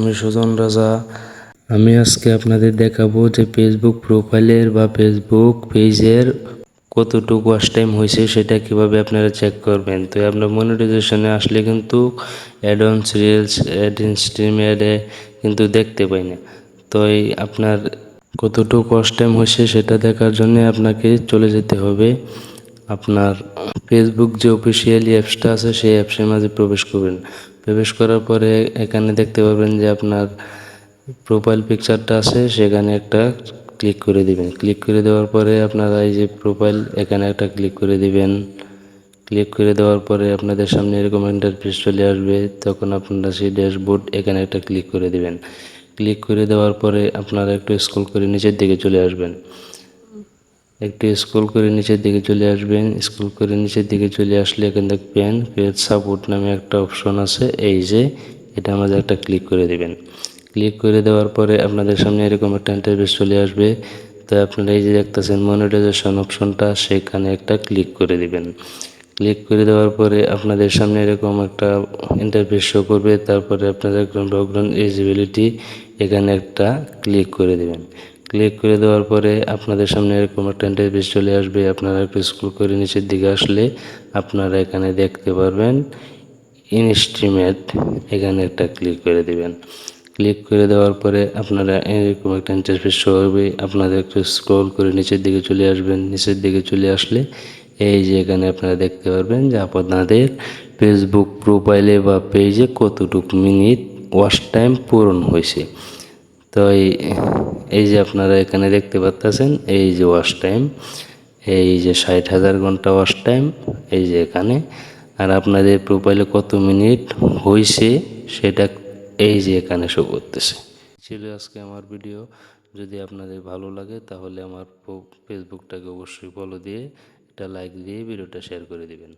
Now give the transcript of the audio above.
আমি সুজন রাজা। আমি আজকে আপনাদের দেখাবো যে ফেসবুক প্রোফাইলের বা ফেসবুক পেজের কতটুকু ওয়াচ টাইম হয়েছে সেটা কীভাবে আপনারা চেক করবেন। তো আপনার মনিটাইজেশনে আসলে কিন্তু ad on reels ad stream অ্যাডে কিন্তু দেখতে পাই না। তো এই আপনার কতটুকু ওয়াচ টাইম হয়েছে সেটা দেখার জন্য আপনাকে চলে যেতে হবে আপনার ফেসবুক যে অফিসিয়ালি অ্যাপসটা আছে, সেই অ্যাপসের মাঝে প্রবেশ করবেন। প্রবেশ করার পরে এখানে দেখতে পাবেন যে আপনার প্রোফাইল পিকচারটা আছে, সেখানে একটা ক্লিক করে দিবেন। ক্লিক করে দেওয়ার পরে আপনারা এই যে প্রোফাইল এখানে একটা ক্লিক করে দিবেন। ক্লিক করে দেওয়ার পরে আপনাদের সামনে এরকম ইন্টারফেস চলে আসবে, তখন আপনারা সেই ড্যাশবোর্ড এখানে একটা ক্লিক করে দিবেন। ক্লিক করে দেওয়ার পরে আপনারা একটু স্ক্রল করে নিচের দিকে চলে আসবেন। একটু স্কুল করে নিচের দিকে চলে আসবেন। স্কুল করে নিচের দিকে চলে আসলে এখানে দেখবেন পেজ সাপোর্ট নামে একটা অপশন আছে। এই যে, এটা আমাদের একটা ক্লিক করে দেবেন। ক্লিক করে দেওয়ার পরে আপনাদের সামনে এরকম একটা ইন্টারফেস চলে আসবে। তো আপনারা এই যে দেখতেছেন মনিটাইজেশন অপশনটা সেখানে একটা ক্লিক করে দিবেন। ক্লিক করে দেওয়ার পরে আপনাদের সামনে এরকম একটা ইন্টারফেস শো করবে। তারপরে আপনাদের ব্যাকগ্রাউন্ড এলিজিবিলিটি এখানে একটা ক্লিক করে দেবেন ক্লিক করে দেওয়ার পরে আপনাদের সামনে এরকম একটা ইন্টারফেস চলে আসবে। আপনারা একটু স্ক্রল করে নিচের দিকে আসলে আপনারা এখানে দেখতে পারবেন ইনস্ট্রিমেট এখানে একটা ক্লিক করে দিবেন। ক্লিক করে দেওয়ার পরে আপনারা এরকম একটা ইন্টারফেস শো হবে। আপনাদের একটু স্ক্রল করে নিচের দিকে চলে আসবেন। নিচের দিকে চলে আসলে এই যে এখানে আপনারা দেখতে পারবেন যে আপনাদের ফেসবুক প্রোফাইলে বা পেজে কতটুকু মিনিট ওয়াচ টাইম পূরণ হয়েছে। তো এই এই যে আপনারা এখানে দেখতে পাচ্ছেন এই যে ওয়াশ টাইম এই যে ষাট হাজার ঘণ্টা ওয়াশ টাইম এই যে এখানে। আর আপনাদের প্রোফাইলে কত মিনিট হয়েছে সেটা এই যে এখানে শো করতেছে। ছিল আজকে আমার ভিডিও যদি আপনাদের ভালো লাগে, তাহলে আমার ফেসবুকটাকে অবশ্যই ফলো দিয়ে একটা লাইক দিয়ে ভিডিওটা শেয়ার করে দিবেন।